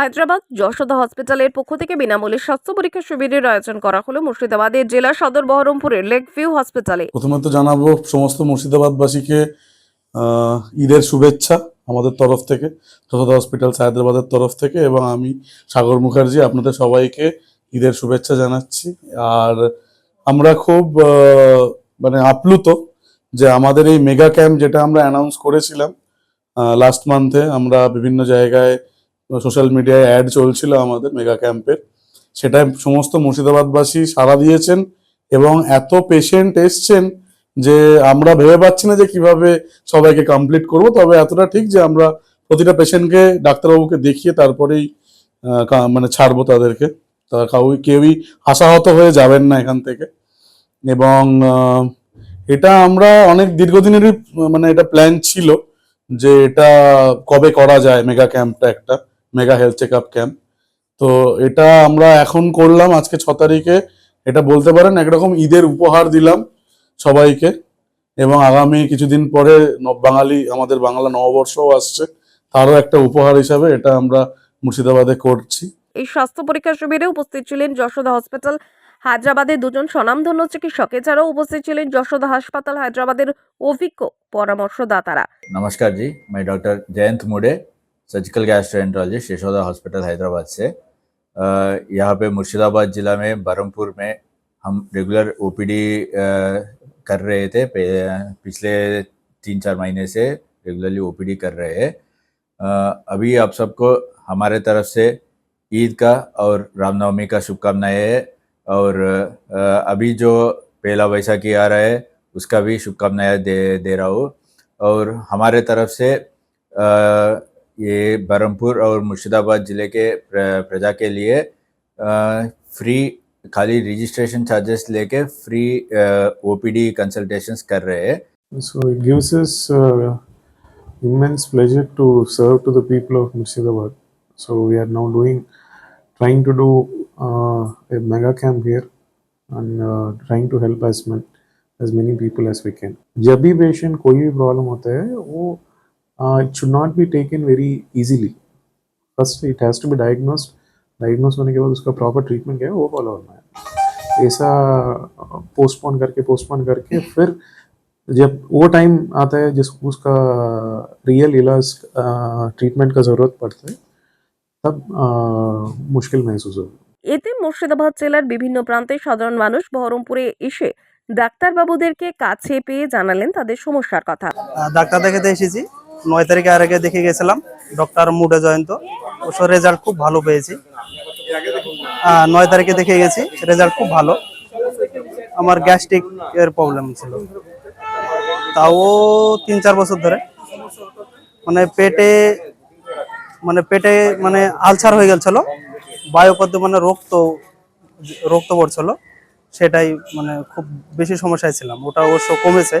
হায়দ্রাবাদ, যশোদা হসপিটালের পক্ষ থেকে বিনামূল্যে স্বাস্থ্য পরীক্ষা শিবিরের আয়োজন করা হলো মুর্শিদাবাদের জেলা সদর বহরমপুরের লেক ভিউ হসপিটালে। প্রথমত জানাব, সমস্ত মুর্শিদাবাদবাসীকে ঈদের শুভেচ্ছা আমাদের তরফ থেকে, যশোদা হসপিটাল হায়দ্রাবাদের তরফ থেকে এবং আমি সাগর মুখার্জি আপনাদের সবাইকে ঈদের শুভেচ্ছা জানাচ্ছি। আর আমরা খুব মানে আপ্লুত যে আমাদের এই মেগা ক্যাম্প যেটা আমরা অ্যানাউন্স করেছিলাম লাস্ট মান্থে আমরা বিভিন্ন জায়গায় সোশ্যাল মিডিয়ায় অ্যাড চলছিল আমাদের মেগা ক্যাম্পের। সেটায় সমস্ত মুর্শিদাবাদবাসী সাড়া দিয়েছেন এবং এত পেশেন্ট এসছেন যে আমরা ভেবে পাচ্ছি না যে কীভাবে সবাইকে কমপ্লিট করব। তবে এতটা ঠিক যে আমরা প্রতিটা পেশেন্টকে ডাক্তারবাবুকে দেখিয়ে তারপরেই মানে ছাড়বো তাদেরকে। তার কাউই, কেউই আশাহত হয়ে যাবেন না এখান থেকে। এবং এটা আমরা অনেক দীর্ঘদিনেরই মানে এটা প্ল্যান ছিল যে এটা কবে করা যায় মেগা ক্যাম্পটা একটা। Mega health check up camp. তো এটা আমরা এখন করলাম আজকে ছ তারিখে। এটা বলতে পারেন একরকম ঈদের উপহার দিলাম সবাইকে এবং আগামী কিছুদিন পরে বাঙালি আমাদের বাংলা নববর্ষও আসছে। তারও একটা উপহার হিসাবে এটা আমরা মুর্শিদাবাদে করছি। এই স্বাস্থ্য পরীক্ষা শিবিরে উপস্থিত ছিলেন যশোদা হসপিটাল হায়দ্রাবাদের দুজন স্বনামধন্য চিকিৎসক। এছাড়াও উপস্থিত ছিলেন যশোদা হাসপাতাল হায়দ্রাবাদের অভিজ্ঞ পরামর্শদাতারা। নমস্কার জি মাই ডক্টর জয়ন্ত মোডে। Surgical gastroenterologist Yashoda hospital Hyderabad से। यहाँ पे मुर्शिदाबाद ज़िला में, बरमपुर में हम रेगुलर ओपीडी कर रहे थे। पिछले तीन चार महीने से रेगुलरली ओपीडी कर रहे हैं। अभी आप सबको हमारे तरफ़ से ईद का और रामनवमी का शुभकामनाएँ है और अभी जो पहला बैसाखी आ रहा है, उसका भी शुभकामनाएँ दे दे रहा हूँ। और हमारे तरफ़ से ये बरमपुर और मुर्शिदाबाद ज़िले के प्रजा के लिए फ्री खाली रजिस्ट्रेशन चार्जेस लेके फ्री ओ ओपीडी कंसल्टेशंस कर रहे हैं। People of Murshidabad so we are now doing trying to do a mega camp here and trying to help as many people as we can जब भी patient कोई भी problem होता है, वो it should not be taken very easily first it has to be diagnosed diagnose होने के बाद उसका प्रॉपर ट्रीटमेंट क्या है वो फॉलो करना है ऐसा पोस्टपोन करके पोस्टपोन करके फिर जब वो टाइम आता है जिस उसका रियल इलाज ट्रीटमेंट का ज़रूरत पड़ता है तब आ, मुश्किल महसूस होगी এতে মুর্শিদাবাদ জেলার বিভিন্ন প্রান্তে সাধারণ মানুষ বহরমপুরে এসে ডাক্তারবাবুদেরকে কাছে পেয়ে জানালেন তাদের সমস্যার কথা আহ, ডাক্তার দেখাতে এসেছি নয় তারিখে আর আগে দেখে গেছিলাম, ডক্টর মুডে জয়ন্ত। ওসব রেজাল্ট খুব ভালো পেয়েছি। নয় তারিখে দেখে গেছি রেজাল্ট খুব ভালো। আমার গ্যাস্ট্রিক এর প্রবলেম ছিল। তাও তিন চার বছর ধরে। মানে পেটে মানে পেটে মানে আলসার হয়ে গেছিল। বায়ুপদ্য মানে রক্ত রক্ত পড়ছিল। সেটাই মানে খুব বেশি সমস্যায় ছিলাম। ওটা অবশ্য কমেছে।